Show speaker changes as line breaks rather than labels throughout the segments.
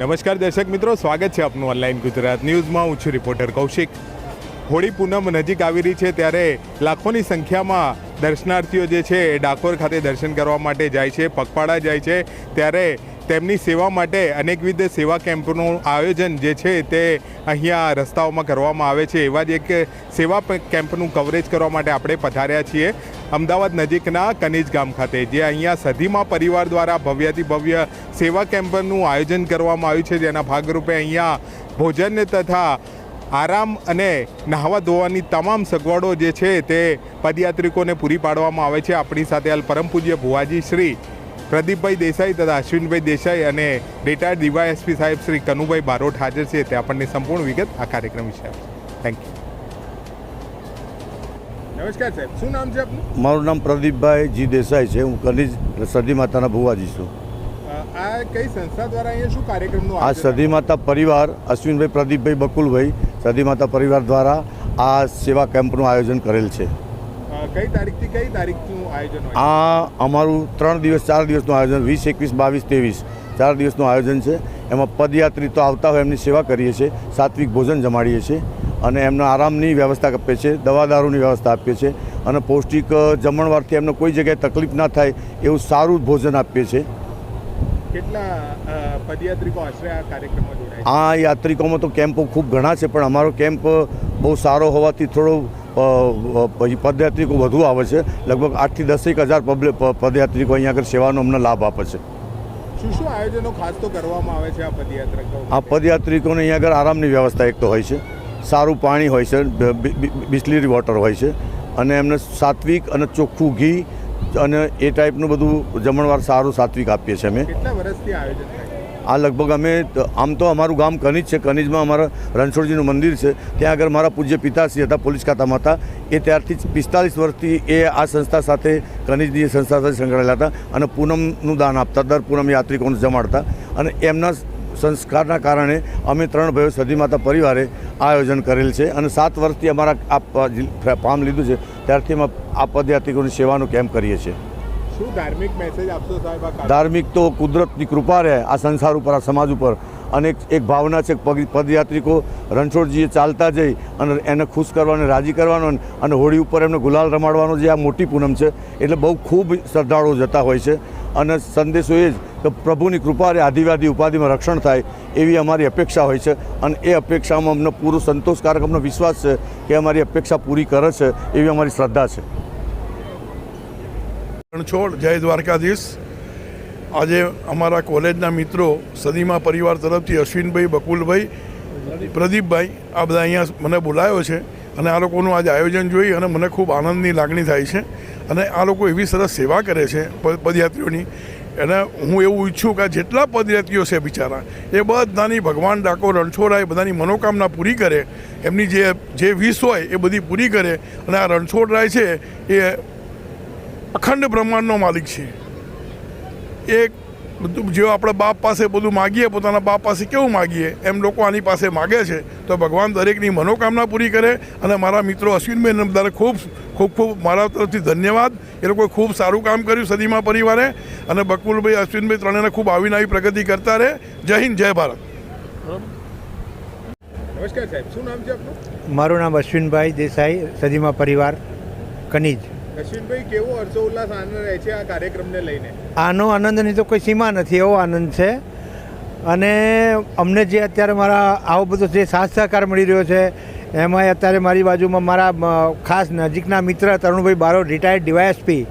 નમસ્કાર દર્શક મિત્રો, સ્વાગત છે આપનું ઓનલાઈન ગુજરાત ન્યૂઝમાં. હું છું રિપોર્ટર કૌશિક. હોળી પૂનમ નજીક આવી રહી છે ત્યારે લાખોની સંખ્યામાં દર્શનાર્થીઓ જે છે એ ડાકોર ખાતે દર્શન કરવા માટે જાય છે, પગપાળા જાય છે. ત્યારે તેમની સેવા માટે અનેકવિધ સેવા કેમ્પનું આયોજન જે છે તે અહીંયા રસ્તાઓમાં કરવામાં આવે છે. એવા જ એક સેવા કેમ્પનું કવરેજ કરવા માટે આપણે પધાર્યા છીએ. અમદાવાદ નજીકના કનીજ ગામ ખાતે, જે અહીંયા સધીમા પરિવાર દ્વારા ભવ્યથી ભવ્ય સેવા કેમ્પનું આયોજન કરવામાં આવ્યું છે. જેના ભાગરૂપે અહીંયા ભોજન તથા આરામ અને નહાવા ધોવાની તમામ સગવડો જે છે તે પદયાત્રિકોને પૂરી પાડવામાં આવે છે. આપણી સાથે હાલ પરમ પૂજ્ય ભુવાજી શ્રી પ્રદીપભાઈ દેસાઈ તથા અશ્વિનભાઈ દેસાઈ અને રિટાયર્ડ ડીવાયએસપી સાહેબ શ્રી કનુભાઈ બારોટ હાજર છે. તે આપણને સંપૂર્ણ વિગત આ કાર્યક્રમ વિશે થેન્ક યુ નમસ્કાર સાહેબ શું નામ છે આપનું?
મારું નામ પ્રદીપભાઈ જી દેસાઈ છે. હું કનીજ સદી માતાના ભુવાજી છું.
આ કઈ સંસ્થા દ્વારા અહીંયા શું કાર્યક્રમનું
આ સદી માતા પરિવાર અશ્વિનભાઈ પ્રદીપભાઈ બકુલભાઈ સદી માતા પરિવાર દ્વારા આ સેવા કેમ્પનું આયોજન કરેલ છે.
કઈ તારીખથી કઈ તારીખનું આયોજન
આ અમારું ત્રણ દિવસ ચાર દિવસનું આયોજન વીસ એકવીસ બાવીસ ત્રેવીસ ચાર દિવસનું આયોજન છે. એમાં પદયાત્રી તો આવતા હોય એમની સેવા કરીએ છીએ. સાત્વિક ભોજન જમાડીએ છીએ. અને એમને આરામની વ્યવસ્થા આપીએ છીએ દવા દારૂની વ્યવસ્થા આપીએ છીએ અને પૌષ્ટિક જમણવારથી એમને કોઈ જગ્યાએ તકલીફ ના થાય એવું સારું ભોજન આપીએ છીએ
કેટલા પદયાત્રિકો આશરે આ કાર્યક્રમમાં જોડાય
આ યાત્રિકોમાં તો કેમ્પો ખૂબ ઘણા છે પણ અમારો કેમ્પ બહુ સારો હોવાથી થોડો પદયાત્રિકો વધુ આવે છે. લગભગ આઠથી દસેક હજાર પબ્લિક પદયાત્રિકો અહીંયા આગળ સેવાનો અમને લાભ આપે છે.
શું શું આયોજનો ખાસ તો કરવામાં આવે છે આ પદયાત્રિકો
આ પદયાત્રિકોને અહીંયા આગળ આરામની વ્યવસ્થા એક તો હોય છે. સારું પાણી હોય છે બિસ્લેરી વોટર હોય છે અને એમને સાત્વિક અને ચોખ્ખું ઘી અને એ ટાઈપનું બધું જમણવાર સારું સાત્વિક આપીએ છીએ અમે? આ લગભગ અમે આમ તો અમારું ગામ કનીજ છે કનીજમાં અમારા રણછોડજીનું મંદિર છે. ત્યાં આગળ મારા પૂજ્ય પિતાશ્રી હતા પોલીસ ખાતામાં હતા એ ત્યારથી જ પિસ્તાલીસ વર્ષથી એ આ સંસ્થા સાથે કનીજની સંસ્થા સાથે સંકળાયેલા હતા અને પૂનમનું દાન આપતા દર પૂનમ યાત્રિકોને જમાડતા. અને એમના સંસ્કારના કારણે અમે ત્રણ ભાઈઓ સદી માતા પરિવારે આ આયોજન કરેલ છે અને સાત વર્ષથી અમારા આ ફાર્મ લીધું છે. ત્યારથી અમે આ પદયાત્રિકોની સેવાનું કેમ્પ કરીએ છીએ.
શું ધાર્મિક મેસેજ આપશો સાહેબ
ધાર્મિક તો કુદરતની કૃપા રહે આ સંસાર ઉપર આ સમાજ ઉપર. અને એક- ભાવના છે પદયાત્રિકો રણછોડજીએ ચાલતા જઈ અને એને ખુશ કરવાનો, રાજી કરવાનો અને હોળી ઉપર એમને ગુલાલ રમાડવાનો જે આ મોટી પૂનમ છે, એટલે બહુ ખૂબ શ્રદ્ધાળુઓ જતા હોય છે. અને સંદેશો એ જ કે પ્રભુની કૃપા રહે આદિવાદી ઉપાધિમાં રક્ષણ થાય એવી અમારી અપેક્ષા હોય છે. અને એ અપેક્ષામાં અમને પૂરો સંતોષકારક અમને વિશ્વાસ છે કે અમારી અપેક્ષા પૂરી કરે છે એવી અમારી શ્રદ્ધા છે.
રણછોડ, જય દ્વારકાધીશ. આજે અમારા કોલેજના મિત્રો સદીમા પરિવાર તરફથી અશ્વિનભાઈ, બકુલભાઈ, પ્રદીપભાઈ, આ બધા અહીંયા મને બોલાયો છે અને આ લોકોનું આજે આયોજન જોઈ અને મને ખૂબ આનંદની લાગણી થાય છે અને આ લોકો એવી સરસ સેવા કરે છે પદયાત્રીઓની. અને હું એવું ઈચ્છું કે જેટલા પદયાત્રીઓ છે બિચારા, એ બધાની ભગવાન ડાકોર રણછોડાએ બધાની મનોકામના પૂરી કરે, એમની જે જે વિશ હોય એ બધી પૂરી કરે અને આ રણછોડરાય છે એ અખંડ બ્રહ્માંડનો માલિક છે. એ બધું જે આપણે બાપ પાસે બધું માગીએ પોતાના બાપ પાસે કેવું માગીએ? એમ લોકો આની પાસે માગે છે. તો ભગવાન દરેકની મનોકામના પૂરી કરે અને મારા મિત્રો અશ્વિનભાઈ નમદારે ખૂબ ખૂબ ખૂબ મારા તરફથી ધન્યવાદ. એ લોકોએ ખૂબ સારું કામ કર્યું સદીમાં પરિવારે અને બકુલભાઈ અશ્વિનભાઈ ત્રણેને ખૂબ આવીને આવી પ્રગતિ કરતા રહે. જય હિન્દ જય ભારત.
નમસ્કાર સાહેબ શું નામ છે આપનું?
મારું નામ અશ્વિનભાઈ દેસાઈ સદીમા પરિવાર કનીજ.
અશ્વિનભાઈ, કેવો હર્ષોલ્લાસ, આનંદ રહે છે આ કાર્યક્રમને લઈને?
આનો આનંદની તો કોઈ સીમા નથી, એવો આનંદ છે. અને અમને જે અત્યારે મારા, આવો બધો જે સાથ સહકાર મળી રહ્યો છે એમાં અત્યારે મારી બાજુમાં મારા ખાસ નજીકના મિત્ર તરુણભાઈ બારોટ રિટાયર્ડ ડીવાયએસપી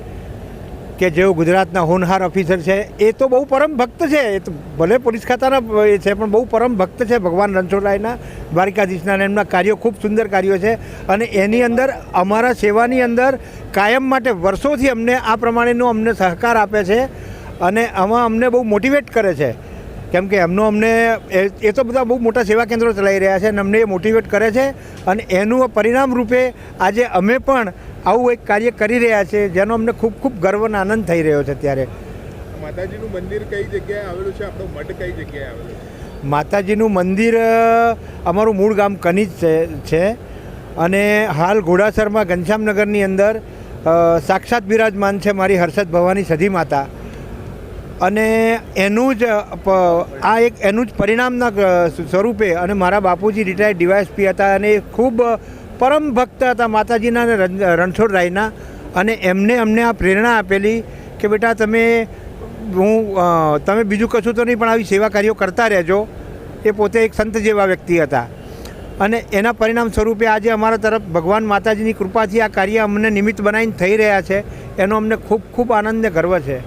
કે જેઓ ગુજરાતના હોનહાર ઓફિસર છે, એ તો બહુ પરમ ભક્ત છે. એ તો ભલે પોલીસ ખાતાના એ છે, પણ બહુ પરમ ભક્ત છે ભગવાન રણછોડરાયના દ્વારિકાધીશના એમના કાર્યો ખૂબ સુંદર કાર્યો છે. અને એની અંદર અમારા સેવાની અંદર કાયમ માટે વર્ષોથી અમને આ પ્રમાણેનો અમને સહકાર આપે છે અને આમાં અમને બહુ મોટિવેટ કરે છે. કેમ કે એમનો અમને એ એ તો બધા બહુ મોટા સેવા કેન્દ્રો ચલાવી રહ્યા છે અને અમને એ મોટિવેટ કરે છે અને એનું પરિણામ રૂપે આજે અમે પણ આવું એક કાર્ય કરી રહ્યા છે જેનો અમને ખૂબ ખૂબ ગર્વ અને આનંદ થઈ રહ્યો છે અત્યારે
માતાજીનું મંદિર કઈ જગ્યાએ આવેલું છે? આપણો મઠ કઈ જગ્યાએ આવેલું છે?
માતાજીનું મંદિર અમારું મૂળ ગામ કનીજ છે અને હાલ ઘોડાસરમાં ઘનશ્યામનગરની અંદર સાક્ષાત બિરાજમાન છે મારી હર્ષદ ભવાની સધી માતા. અને એનું જ આ એક એનું જ પરિણામના સ્વરૂપે અને મારા બાપુજી રિટાયર્ડ ડીવાયએસપી હતા અને એ ખૂબ પરમ ભક્ત હતા માતાજીના અને રણછોડ રાયના. અને એમને અમને આ પ્રેરણા આપેલી કે બેટા તમે, હું તમે બીજું કશું તો નહીં, પણ આવી સેવા કાર્યો કરતા રહેજો. એ પોતે એક સંત જેવા વ્યક્તિ હતા. અને એના પરિણામ સ્વરૂપે આજે અમારા તરફ ભગવાન માતાજીની કૃપાથી આ કાર્ય અમને નિમિત્ત બનાવીને થઈ રહ્યા છે. એનો અમને ખૂબ ખૂબ આનંદ ગર્વ છે.